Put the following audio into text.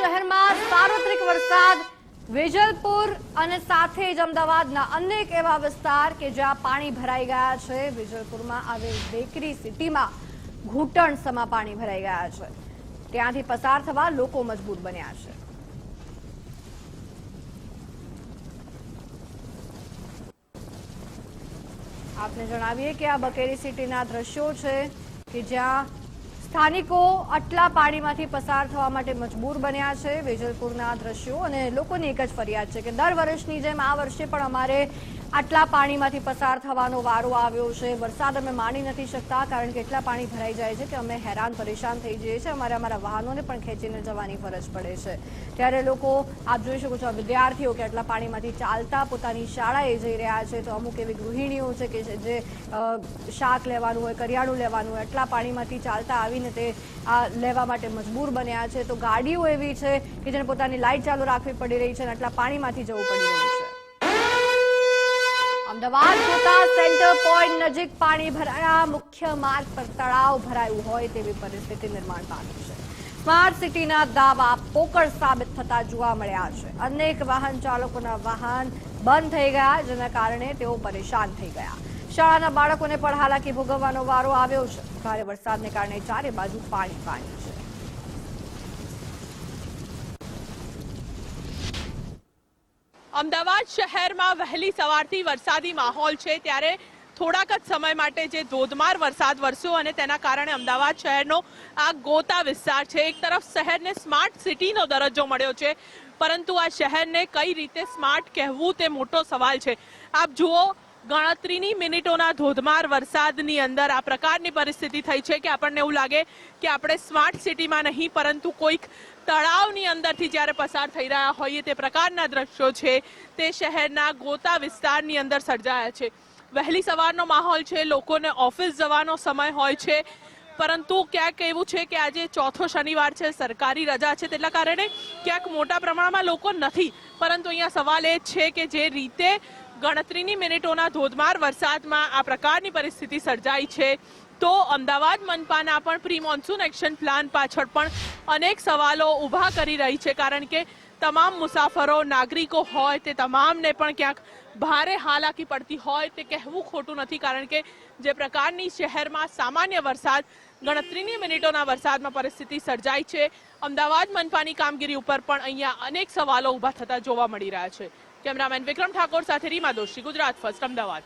શહેરમાં સાર્વત્રિક વરસાદ, વેજલપુર અને સાથે જ અમદાવાદના અનેક એવા વિસ્તાર કે જ્યાં પાણી ભરાઈ ગયા છે. વેજલપુરમાં આવેલ બેકરી સિટીમાં ઘૂંટણ સમા પાણી ભરાઈ ગયા છે. ત્યાંથી પસાર થવા લોકો મજબૂર બન્યા છે. આપને જણાવીએ કે આ બકેરી સિટીના દ્રશ્યો છે કે જ્યાં સ્થાનિકો આટલા પાણીમાંથી પસાર થવા માટે મજબૂર બન્યા છે. વેજલપુરના દ્રશ્યો અને લોકોની એક જ ફરિયાદ છે કે દર વર્ષની જેમ આ વર્ષે પણ અમારે આટલા પાણીમાંથી પસાર થવાનો વારો આવ્યો છે. વરસાદ અમે માણી નથી શકતા, કારણ કે એટલા પાણી ભરાઈ જાય છે કે અમે હેરાન પરેશાન થઈ જઈએ છીએ. અમારે અમારા વાહનોને પણ ખેંચીને જવાની ફરજ પડે છે. ત્યારે લોકો, આપ જોઈ શકો છો વિદ્યાર્થીઓ કે આટલા પાણીમાંથી ચાલતા પોતાની શાળાએ જઈ રહ્યા છે. તો અમુક એવી ગૃહિણીઓ છે કે જે શાક લેવાનું હોય, કરિયાણું લેવાનું હોય, આટલા પાણીમાંથી ચાલતા આવીને તે આ લેવા માટે મજબૂર બન્યા છે. તો ગાડીઓ એવી છે કે જેને પોતાની લાઇટ ચાલુ રાખવી પડી રહી છે અને આટલા પાણીમાંથી જવું પડી રહ્યું છે. અમદાવાદ જતા સેન્ટર પોઈન્ટ નજીક પાણી ભરાયા. મુખ્ય માર્ગ પર તળાવ ભરાયું હોય તેવી પરિસ્થિતિ નિર્માણ પામી છે. સ્માર્ટ સિટીના દાવા પોકળ સાબિત થતા જોવા મળ્યા છે. અનેક વાહન ચાલકોના વાહન બંધ થઈ ગયા, જેના કારણે તેઓ પરેશાન થઈ ગયા. શાળાના બાળકોને પણ હાલાકી ભોગવવાનો વારો આવ્યો છે. ભારે વરસાદને કારણે ચારે બાજુ પાણી પાણી છે. અમદાવાદ શહેરમાં વહેલી સવારથી વરસાદી માહોલ છે, ત્યારે થોડાક જ સમય માટે જે ધોધમાર વરસાદ વરસ્યો અને તેના કારણે અમદાવાદ શહેરનો આ ગોતા વિસ્તાર છે. એક તરફ શહેરને સ્માર્ટ સિટીનો દરજ્જો મળ્યો છે, પરંતુ આ શહેરને કઈ રીતે સ્માર્ટ કહેવું તે મોટો સવાલ છે. આપ જુઓ ગણતરીની મિનિટોના ધોધમાર વરસાદની અંદર આ પ્રકારની પરિસ્થિતિ થઈ છે કે આપણને એવું લાગે કે આપણે સ્માર્ટ સિટીમાં નહીં, પરંતુ કોઈક તળાવની અંદરથી જ્યારે પસાર થઈ રહ્યા હોઈએ, તે પ્રકારના દ્રશ્યો છે. તે શહેરના ગોતા વિસ્તારની અંદર સર્જાયા છે. વહેલી સવારનો માહોલ છે, લોકોને ઓફિસ જવાનો સમય હોય છે, પરંતુ ક્યાંક એવું છે કે આજે ચોથો શનિવાર છે, સરકારી રજા છે, તેટલા કારણે ક્યાંક મોટા પ્રમાણમાં લોકો નથી. પરંતુ અહીંયા સવાલ એ છે કે જે રીતે ગણતરીની મિનિટોના ધોધમાર વરસાદમાં આ પ્રકારની પરિસ્થિતિ સર્જાઈ છે. તો અમદાવાદ મનપાના પણ પ્રી મોન્સૂન એક્શન પ્લાન પાછળ પણ અનેક સવાલો ઊભા કરી રહી છે, કારણ કે તમામ મુસાફરો, નાગરિકો હોય તે તમામને પણ ક્યાંક ભારે હાલાકી પડતી હોય તે કહેવું ખોટું નથી, કારણ કે જે પ્રકારની શહેરમાં સામાન્ય વરસાદ, ગણતરીની મિનિટોના વરસાદમાં પરિસ્થિતિ સર્જાઈ છે. અમદાવાદ મનપાની કામગીરી ઉપર પણ અહીંયા અનેક સવાલો ઊભા થતા જોવા મળી રહ્યા છે. કેમેરામેન વિક્રમ ઠાકોર સાથે રીમા દોશી, ગુજરાત ફર્સ્ટ, અમદાવાદ.